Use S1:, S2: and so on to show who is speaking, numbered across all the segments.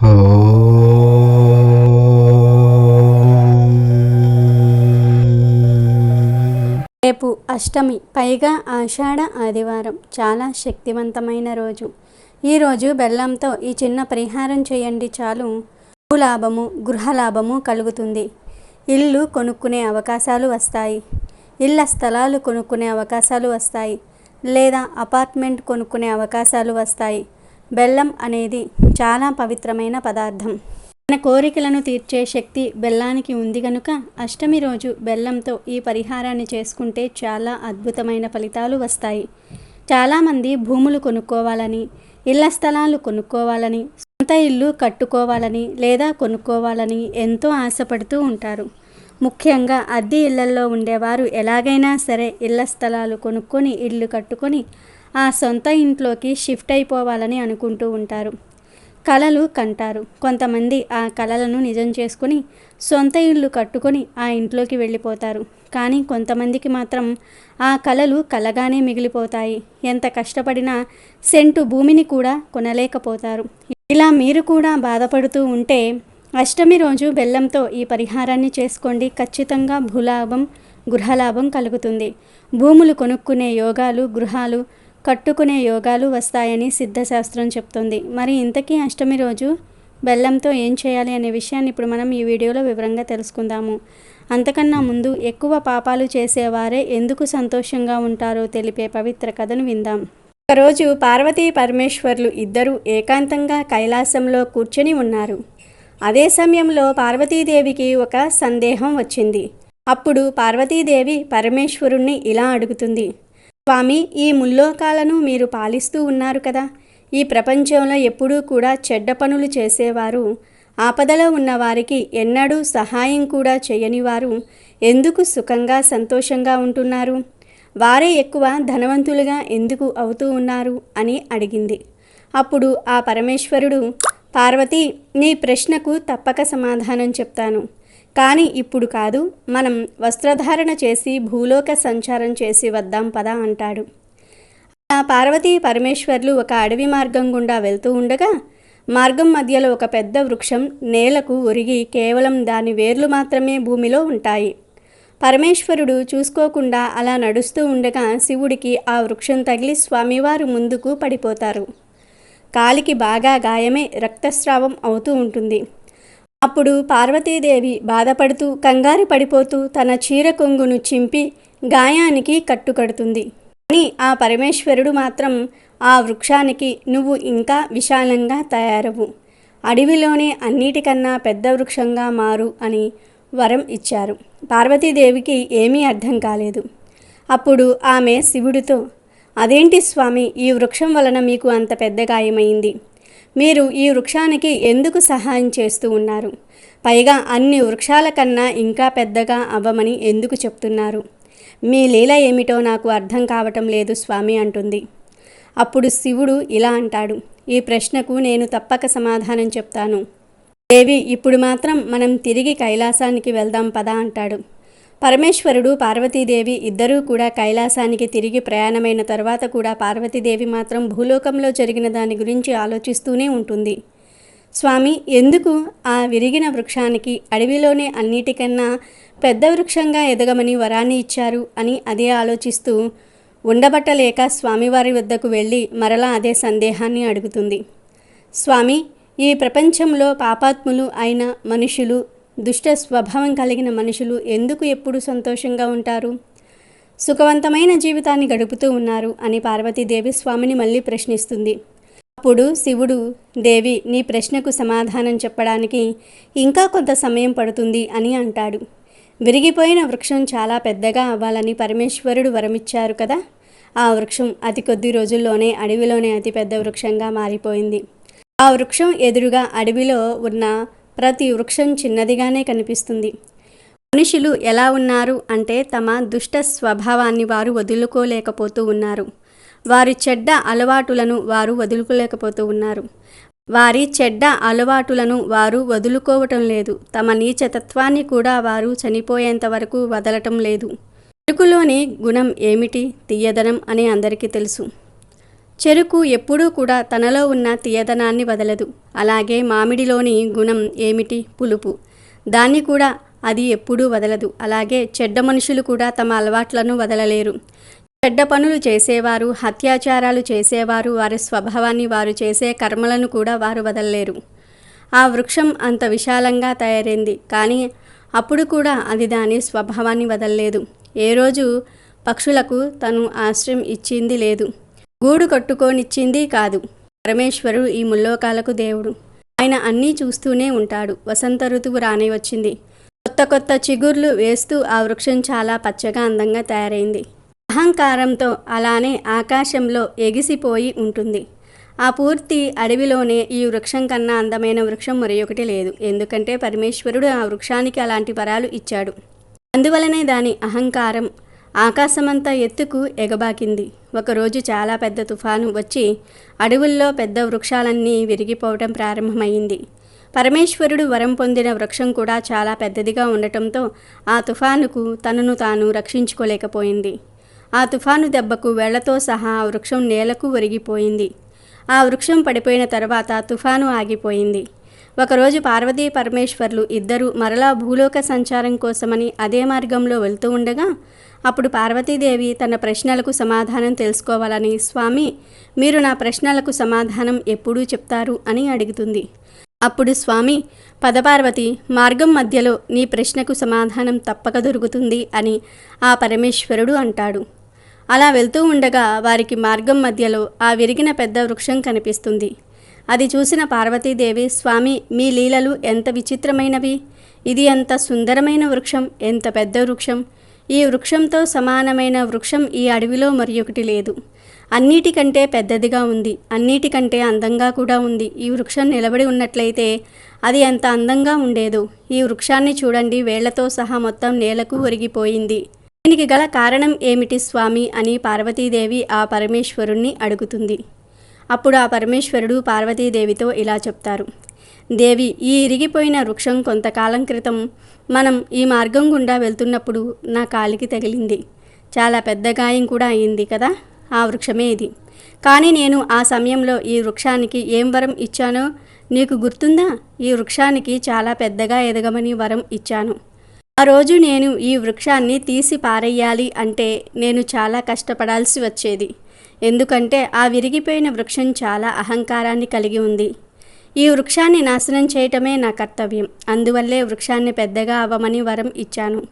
S1: రేపు అష్టమి పైగా ఆషాఢ ఆదివారం చాలా శక్తివంతమైన రోజు. ఈరోజు బెల్లంతో ఈ చిన్న పరిహారం చేయండి చాలు. భూలాభము గృహలాభము కలుగుతుంది. ఇల్లు కొనుక్కునే అవకాశాలు వస్తాయి. ఇళ్ళ స్థలాలు కొనుక్కునే అవకాశాలు వస్తాయి. లేదా అపార్ట్మెంట్ కొనుక్కునే అవకాశాలు వస్తాయి. బెల్లం అనేది చాలా పవిత్రమైన పదార్థం. మన కోరికలను తీర్చే శక్తి బెల్లానికి ఉంది గనుక అష్టమి రోజు బెల్లంతో ఈ పరిహారాన్ని చేసుకుంటే చాలా అద్భుతమైన ఫలితాలు వస్తాయి. చాలామంది భూములు కొనుక్కోవాలని ఇళ్ళ స్థలాలు కొనుక్కోవాలని సొంత ఇల్లు కట్టుకోవాలని లేదా కొనుక్కోవాలని ఎంతో ఆశపడుతూ ఉంటారు. ముఖ్యంగా అద్దె ఇళ్ళల్లో ఉండేవారు ఎలాగైనా సరే ఇళ్ళ స్థలాలు కొనుక్కొని ఇల్లు కట్టుకొని ఆ సొంత ఇంట్లోకి షిఫ్ట్ అయిపోవాలని అనుకుంటూ ఉంటారు. కలలు కంటారు. కొంతమంది ఆ కలలను నిజం చేసుకుని సొంత ఇల్లు కట్టుకొని ఆ ఇంట్లోకి వెళ్ళిపోతారు. కానీ కొంతమందికి మాత్రం ఆ కలలు కలగానే మిగిలిపోతాయి. ఎంత కష్టపడినా సెంటు భూమిని కూడా కొనలేకపోతారు. ఇలా మీరు కూడా బాధపడుతూ ఉంటే అష్టమి రోజు బెల్లంతో ఈ పరిహారాన్ని చేసుకోండి. ఖచ్చితంగా భూలాభం గృహలాభం కలుగుతుంది. భూములు కొనుక్కునే యోగాలు గృహాలు కట్టుకునే యోగాలు వస్తాయని సిద్ధశాస్త్రం చెప్తుంది. మరి ఇంతకీ అష్టమి రోజు బెల్లంతో ఏం చేయాలి అనే విషయాన్ని ఇప్పుడు మనం ఈ వీడియోలో వివరంగా తెలుసుకుందాము. అంతకన్నా ముందు ఎక్కువ పాపాలు చేసేవారే ఎందుకు సంతోషంగా ఉంటారో తెలిపే పవిత్ర కథను విందాం. ఒకరోజు పార్వతీ పరమేశ్వర్లు ఇద్దరూ ఏకాంతంగా కైలాసంలో కూర్చొని ఉన్నారు. అదే సమయంలో పార్వతీదేవికి ఒక సందేహం వచ్చింది. అప్పుడు పార్వతీదేవి పరమేశ్వరుణ్ణి ఇలా అడుగుతుంది. స్వామి ఈ ముల్లోకాలను మీరు పాలిస్తూ ఉన్నారు కదా. ఈ ప్రపంచంలో ఎప్పుడూ కూడా చెడ్డ పనులు చేసేవారు. ఆపదలో ఉన్నవారికి ఎన్నడూ సహాయం కూడా చేయని వారు ఎందుకు సుఖంగా సంతోషంగా ఉంటున్నారు? వారే ఎక్కువ ధనవంతులుగా ఎందుకు అవుతూ ఉన్నారు? అని అడిగింది. అప్పుడు ఆ పరమేశ్వరుడు పార్వతి నీ ప్రశ్నకు తప్పక సమాధానం చెప్తాను. కానీ ఇప్పుడు కాదు మనం వస్త్రధారణ చేసి భూలోక సంచారం చేసి వద్దాం పదా అంటాడు. ఆ పార్వతీ పరమేశ్వర్లు ఒక అడవి మార్గం గుండా వెళ్తూ ఉండగా మార్గం మధ్యలో ఒక పెద్ద వృక్షం నేలకు ఒరిగి కేవలం దాని వేర్లు మాత్రమే భూమిలో ఉంటాయి. పరమేశ్వరుడు చూసుకోకుండా అలా నడుస్తూ ఉండగా శివుడికి ఆ వృక్షం తగిలి స్వామివారు ముందుకు పడిపోతారు. కాలికి బాగా గాయమే రక్తస్రావం అవుతూ ఉంటుంది. అప్పుడు పార్వతీదేవి బాధపడుతూ కంగారు పడిపోతూ తన చీర కొంగును చింపి గాయానికి కట్టుకడుతుంది. కానీ ఆ పరమేశ్వరుడు మాత్రం ఆ వృక్షానికి నువ్వు ఇంకా విశాలంగా తయారవు. అడవిలోనే అన్నిటికన్నా పెద్ద వృక్షంగా మారు అని వరం ఇచ్చారు. పార్వతీదేవికి ఏమీ అర్థం కాలేదు. అప్పుడు ఆమె శివుడితో అదేంటి స్వామి ఈ వృక్షం వలన మీకు అంత పెద్ద గాయమైంది? మీరు ఈ వృక్షానికి ఎందుకు సహాయం చేస్తూ ఉన్నారు? పైగా అన్ని వృక్షాల కన్నా ఇంకా పెద్దగా అవ్వమని ఎందుకు చెప్తున్నారు? మీ లీల ఏమిటో నాకు అర్థం కావటం లేదు స్వామి అంటుంది. అప్పుడు శివుడు ఇలా అంటాడు. ఈ ప్రశ్నకు నేను తప్పక సమాధానం చెప్తాను. దేవి ఇప్పుడు మాత్రం మనం తిరిగి కైలాసానికి వెళ్దాం పదా అంటాడు. పరమేశ్వరుడు పార్వతీదేవి ఇద్దరూ కూడా కైలాసానికి తిరిగి ప్రయాణమైన తర్వాత కూడా పార్వతీదేవి మాత్రం భూలోకంలో జరిగిన దాని గురించి ఆలోచిస్తూనే ఉంటుంది. స్వామి ఎందుకు ఆ విరిగిన వృక్షానికి అడవిలోనే అన్నిటికన్నా పెద్ద వృక్షంగా ఎదగమని వరాన్ని ఇచ్చారు అని అదే ఆలోచిస్తూ ఉండబట్టలేక స్వామివారి వద్దకు వెళ్ళి మరలా అదే సందేహాన్ని అడుగుతుంది. స్వామి ఈ ప్రపంచంలో పాపాత్ములు అయిన మనుషులు దుష్ట స్వభావం కలిగిన మనుషులు ఎందుకు ఎప్పుడు సంతోషంగా ఉంటారు? సుఖవంతమైన జీవితాన్ని గడుపుతూ ఉన్నారు అని పార్వతీదేవి స్వామిని మళ్ళీ ప్రశ్నిస్తుంది. అప్పుడు శివుడు దేవి నీ ప్రశ్నకు సమాధానం చెప్పడానికి ఇంకా కొంత సమయం పడుతుంది అని అంటాడు. విరిగిపోయిన వృక్షం చాలా పెద్దగా అవ్వాలని పరమేశ్వరుడు వరమిచ్చారు కదా? ఆ వృక్షం అతి కొద్ది రోజుల్లోనే అడవిలోనే అతి పెద్ద వృక్షంగా మారిపోయింది. ఆ వృక్షం ఎదురుగా అడవిలో ఉన్న ప్రతి వృక్షం చిన్నదిగానే కనిపిస్తుంది. మనుషులు ఎలా ఉన్నారు అంటే తమ దుష్ట స్వభావాన్ని వారు వదులుకోలేకపోతూ ఉన్నారు. వారి చెడ్డ అలవాటులను వారు వదులుకోలేకపోతూ ఉన్నారు. వారి చెడ్డ అలవాటులను వారు వదులుకోవటం లేదు. తమ నీచతత్వాన్ని కూడా వారు చనిపోయేంత వరకు వదలటం లేదు. చెరుకులోని గుణం ఏమిటి? తీయదనం అని అందరికీ తెలుసు. చెరుకు ఎప్పుడూ కూడా తనలో ఉన్న తీయదనాన్ని వదలదు. అలాగే మామిడిలోని గుణం ఏమిటి? పులుపు. దాన్ని కూడా అది ఎప్పుడూ వదలదు. అలాగే చెడ్డ మనుషులు కూడా తమ అలవాట్లను వదలలేరు. చెడ్డ పనులు చేసేవారు అత్యాచారాలు చేసేవారు వారి స్వభావాన్ని వారు చేసే కర్మలను కూడా వారు వదలలేరు. ఆ వృక్షం అంత విశాలంగా తయారైంది. కానీ అప్పుడు కూడా అది దాని స్వభావాన్ని వదలలేదు. ఏ రోజు పక్షులకు తను ఆశ్రయం ఇచ్చింది లేదు. గూడు కట్టుకోనిచ్చింది కాదు. పరమేశ్వరుడు ఈ ముల్లోకాలకు దేవుడు. ఆయన అన్నీ చూస్తూనే ఉంటాడు. వసంత ఋతువు రానే వచ్చింది. కొత్త కొత్త చిగుర్లు వేస్తూ ఆ వృక్షం చాలా పచ్చగా అందంగా తయారైంది. అహంకారంతో అలానే ఆకాశంలో ఎగిసిపోయి ఉంటుంది. ఆ పూర్తి అడవిలోనే ఈ వృక్షం కన్నా అందమైన వృక్షం మరొకటి లేదు. ఎందుకంటే పరమేశ్వరుడు ఆ వృక్షానికి అలాంటి వరాలు ఇచ్చాడు. అందువలనే దాని అహంకారం ఆకాశమంతా ఎత్తుకు ఎగబాకింది. ఒకరోజు చాలా పెద్ద తుఫాను వచ్చి అడవుల్లో పెద్ద వృక్షాలన్నీ విరిగిపోవటం ప్రారంభమైంది. పరమేశ్వరుడు వరం పొందిన వృక్షం కూడా చాలా పెద్దదిగా ఉండటంతో ఆ తుఫానుకు తనను తాను రక్షించుకోలేకపోయింది. ఆ తుఫాను దెబ్బకు వేళ్ళతో సహా ఆ వృక్షం నేలకు ఒరిగిపోయింది. ఆ వృక్షం పడిపోయిన తర్వాత తుఫాను ఆగిపోయింది. ఒకరోజు పార్వతీ పరమేశ్వర్లు ఇద్దరు మరలా భూలోక సంచారం కోసమని అదే మార్గంలో వెళ్తూ ఉండగా అప్పుడు పార్వతీదేవి తన ప్రశ్నలకు సమాధానం తెలుసుకోవాలని స్వామి మీరు నా ప్రశ్నలకు సమాధానం ఎప్పుడూ చెప్తారు అని అడుగుతుంది. అప్పుడు స్వామి పదపార్వతి మార్గం మధ్యలో నీ ప్రశ్నకు సమాధానం తప్పక దొరుకుతుంది అని ఆ పరమేశ్వరుడు అంటాడు. అలా వెళ్తూ ఉండగా వారికి మార్గం మధ్యలో ఆ విరిగిన పెద్ద వృక్షం కనిపిస్తుంది. అది చూసిన పార్వతీదేవి స్వామి మీ లీలలు ఎంత విచిత్రమైనవి! ఇది ఎంత సుందరమైన వృక్షం! ఎంత పెద్ద వృక్షం! ఈ వృక్షంతో సమానమైన వృక్షం ఈ అడవిలో మరి ఒకటి లేదు. అన్నిటికంటే పెద్దదిగా ఉంది. అన్నిటికంటే అందంగా కూడా ఉంది. ఈ వృక్షం నిలబడి ఉన్నట్లయితే అది ఎంత అందంగా ఉండేదో. ఈ వృక్షాన్ని చూడండి. వేళ్ళతో సహా మొత్తం నేలకు ఒరిగిపోయింది. దీనికి గల కారణం ఏమిటి స్వామి? అని పార్వతీదేవి ఆ పరమేశ్వరుణ్ణి అడుగుతుంది. అప్పుడు ఆ పరమేశ్వరుడు పార్వతీదేవితో ఇలా చెప్తారు. దేవి ఈ ఇరిగిపోయిన వృక్షం కొంతకాలం క్రితం మనం ఈ మార్గం గుండా వెళ్తున్నప్పుడు నా కాలికి తగిలింది. చాలా పెద్ద గాయం కూడా అయింది కదా ఆ వృక్షమే ఇది. కానీ నేను ఆ సమయంలో ఈ వృక్షానికి ఏం వరం ఇచ్చానో నీకు గుర్తుందా? ఈ వృక్షానికి చాలా పెద్దగా ఎదగమని వరం ఇచ్చాను. ఆ రోజు నేను ఈ వృక్షాన్ని తీసి పారేయాలి అంటే నేను చాలా కష్టపడాల్సి వచ్చేది. ఎందుకంటే ఆ విరిగిపోయిన వృక్షం చాలా అహంకారాన్ని కలిగి ఉంది. ఈ వృక్షాన్ని నాశనం చేయటమే నా కర్తవ్యం. అందువల్లే వృక్షాన్ని పెద్దగా అవ్వమని వరం ఇచ్చాను.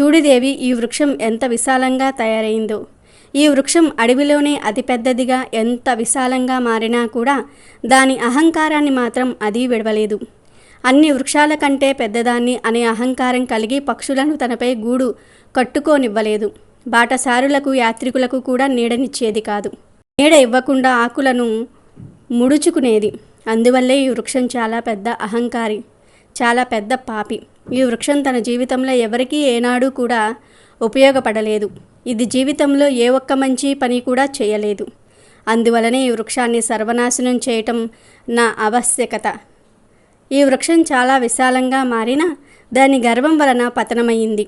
S1: చూడుదేవి ఈ వృక్షం ఎంత విశాలంగా తయారైందో. ఈ వృక్షం అడవిలోనే అతిపెద్దదిగా ఎంత విశాలంగా మారినా కూడా దాని అహంకారాన్ని మాత్రం అది విడవలేదు. అన్ని వృక్షాల కంటే పెద్దదాన్ని అనే అహంకారం కలిగి పక్షులను తనపై గూడు కట్టుకోనివ్వలేదు. బాటసారులకు యాత్రికులకు కూడా నీడనిచ్చేది కాదు. నీడ ఇవ్వకుండా ఆకులను ముడుచుకునేది. అందువల్లే ఈ వృక్షం చాలా పెద్ద అహంకారి చాలా పెద్ద పాపి. ఈ వృక్షం తన జీవితంలో ఎవరికీ ఏనాడు కూడా ఉపయోగపడలేదు. ఇది జీవితంలో ఏ ఒక్క మంచి పని కూడా చేయలేదు. అందువలనే ఈ వృక్షాన్ని సర్వనాశనం చేయటం నా ఆవశ్యకత. ఈ వృక్షం చాలా విశాలంగా మారిన దాని గర్వం వలన పతనమైంది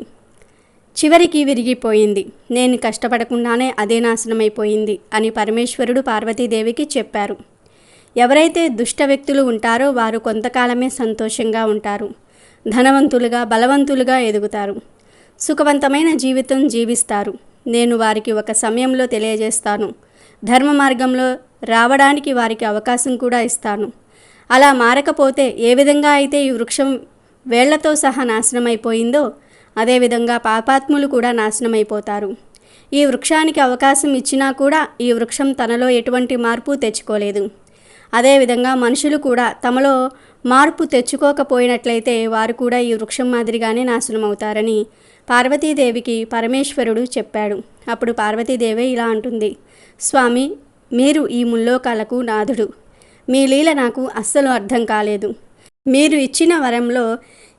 S1: చివరికి విరిగిపోయింది. నేను కష్టపడకుండానే అదే నాశనమైపోయింది అని పరమేశ్వరుడు పార్వతీదేవికి చెప్పారు. ఎవరైతే దుష్ట వ్యక్తులు ఉంటారో వారు కొంతకాలమే సంతోషంగా ఉంటారు. ధనవంతులుగా బలవంతులుగా ఎదుగుతారు. సుఖవంతమైన జీవితం జీవిస్తారు. నేను వారికి ఒక సమయంలో తెలియజేస్తాను. ధర్మ మార్గంలో రావడానికి వారికి అవకాశం కూడా ఇస్తాను. అలా మారకపోతే ఏ విధంగా అయితే ఈ వృక్షం వేళ్ళతో సహా నాశనమైపోయిందో అదేవిధంగా పాపాత్ములు కూడా నాశనమైపోతారు. ఈ వృక్షానికి అవకాశం ఇచ్చినా కూడా ఈ వృక్షం తనలో ఎటువంటి మార్పు తెచ్చుకోలేదు. అదేవిధంగా మనుషులు కూడా తమలో మార్పు తెచ్చుకోకపోయినట్లయితే వారు కూడా ఈ వృక్షం మాదిరిగానే నాశనం అవుతారని పార్వతీదేవికి పరమేశ్వరుడు చెప్పాడు. అప్పుడు పార్వతీదేవి ఇలా అంటుంది. స్వామి మీరు ఈ ముల్లోకాలకు నాథుడు. మీ లీల నాకు అస్సలు అర్థం కాలేదు. మీరు ఇచ్చిన వరంలో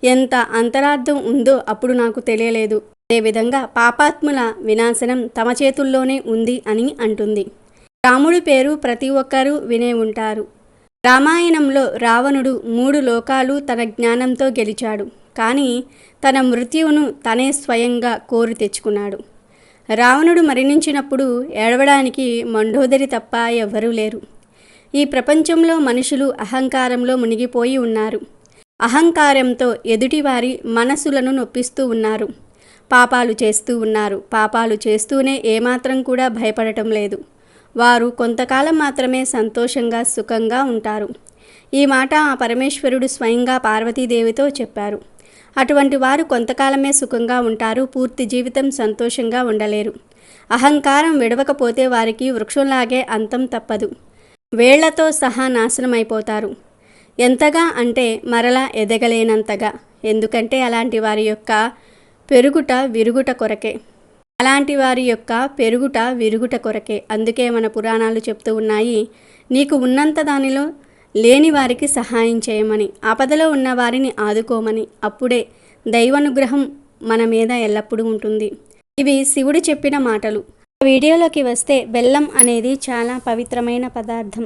S1: ఎంత అంతరార్థం ఉందో అప్పుడు నాకు తెలియలేదు. అదేవిధంగా పాపాత్ముల వినాశనం తమ చేతుల్లోనే ఉంది అని అంటుంది. రాముడి పేరు ప్రతి ఒక్కరూ వినే ఉంటారు. రామాయణంలో రావణుడు మూడు లోకాలు తన జ్ఞానంతో గెలిచాడు. కానీ తన మృత్యువును తనే స్వయంగా కోరి తెచ్చుకున్నాడు. రావణుడు మరణించినప్పుడు ఏడవడానికి మండోదరి తప్ప ఎవ్వరూ లేరు. ఈ ప్రపంచంలో మనుషులు అహంకారంలో మునిగిపోయి ఉన్నారు. అహంకారంతో ఎదుటివారి మనసులను నొప్పిస్తూ ఉన్నారు. పాపాలు చేస్తూ ఉన్నారు. పాపాలు చేస్తూనే ఏమాత్రం కూడా భయపడటం లేదు. వారు కొంతకాలం మాత్రమే సంతోషంగా సుఖంగా ఉంటారు. ఈ మాట ఆ పరమేశ్వరుడు స్వయంగా పార్వతీదేవితో చెప్పారు. అటువంటి వారు కొంతకాలమే సుఖంగా ఉంటారు. పూర్తి జీవితం సంతోషంగా ఉండలేరు. అహంకారం విడవకపోతే వారికి వృక్షంలాగే అంతం తప్పదు. వేళ్ళతో సహా నాశనమైపోతారు. ఎంతగా అంటే మరలా ఎదగలేనంతగా. ఎందుకంటే అలాంటి వారి యొక్క పెరుగుట విరుగుట కొరకే. అలాంటి వారి యొక్క పెరుగుట విరుగుట కొరకే. అందుకే మన పురాణాలు చెప్తూ ఉన్నాయి నీకు ఉన్నంత దానిలో లేని వారికి సహాయం చేయమని ఆపదలో ఉన్న వారిని ఆదుకోమని. అప్పుడే దైవానుగ్రహం మన మీద ఎల్లప్పుడూ ఉంటుంది. ఇవి శివుడు చెప్పిన మాటలు. వీడియోలోకి వస్తే బెల్లం అనేది చాలా పవిత్రమైన పదార్థం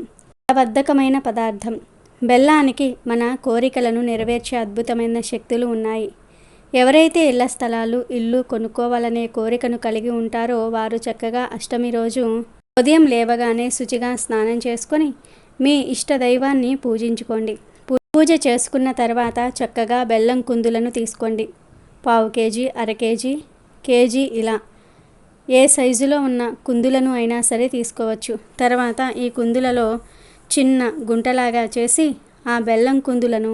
S1: బద్ధకమైన పదార్థం. బెల్లానికి మన కోరికలను నెరవేర్చే అద్భుతమైన శక్తులు ఉన్నాయి. ఎవరైతే ఇళ్ళ స్థలాలు ఇల్లు కొనుక్కోవాలనే కోరికను కలిగి ఉంటారో వారు చక్కగా అష్టమి రోజు ఉదయం లేవగానే శుచిగా స్నానం చేసుకొని మీ ఇష్ట దైవాన్ని పూజించుకోండి. పూజ చేసుకున్న తర్వాత చక్కగా బెల్లం కుందులను తీసుకోండి. పావు కేజీ అర కేజీ కేజీ ఇలా. ఏ సైజులో ఉన్న కుందులను అయినా సరే తీసుకోవచ్చు. తర్వాత ఈ కుందులలో చిన్న గుంటలాగా చేసి ఆ బెల్లం కుందులను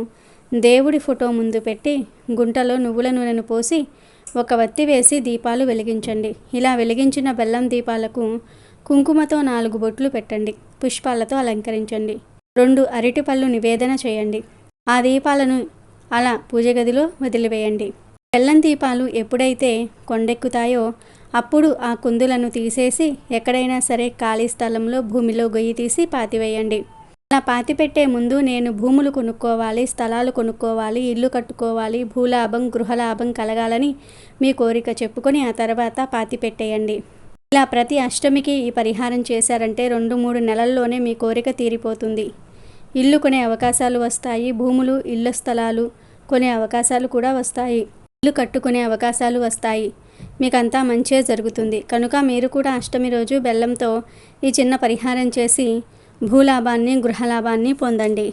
S1: దేవుడి ఫోటో ముందు పెట్టి గుంటలో నువ్వుల నూనెను పోసి ఒక వత్తి వేసి దీపాలు వెలిగించండి. ఇలా వెలిగించిన బెల్లం దీపాలకు కుంకుమతో నాలుగు బొట్లు పెట్టండి. పుష్పాలతో అలంకరించండి. రెండు అరటిపళ్ళు నివేదన చేయండి. ఆ దీపాలను అలా పూజ గదిలో వదిలివేయండి. బెల్లం దీపాలు ఎప్పుడైతే కొండెక్కుతాయో అప్పుడు ఆ కుందులను తీసేసి ఎక్కడైనా సరే ఖాళీ స్థలంలో భూమిలో గొయ్యి తీసి పాతివేయండి. అలా పాతి పెట్టే ముందు నేను భూములు కొనుక్కోవాలి స్థలాలు కొనుక్కోవాలి ఇల్లు కట్టుకోవాలి భూలాభం గృహలాభం కలగాలని మీ కోరిక చెప్పుకొని ఆ తర్వాత పాతి పెట్టేయండి ఇలా ప్రతి అష్టమికి ఈ పరిహారం చేశారంటే రెండు మూడు నెలల్లోనే మీ కోరిక తీరిపోతుంది. ఇల్లు కొనే అవకాశాలు వస్తాయి భూములు ఇళ్ళ స్థలాలు కొనే అవకాశాలు కూడా వస్తాయి. ఇల్లు కట్టుకునే అవకాశాలు వస్తాయి. మీకంతా మంచిగా జరుగుతుంది. కనుక మీరు కూడా అష్టమి రోజు బెల్లంతో ఈ చిన్న పరిహారం చేసి భూలాభాన్ని గృహలాభాన్ని పొందండి.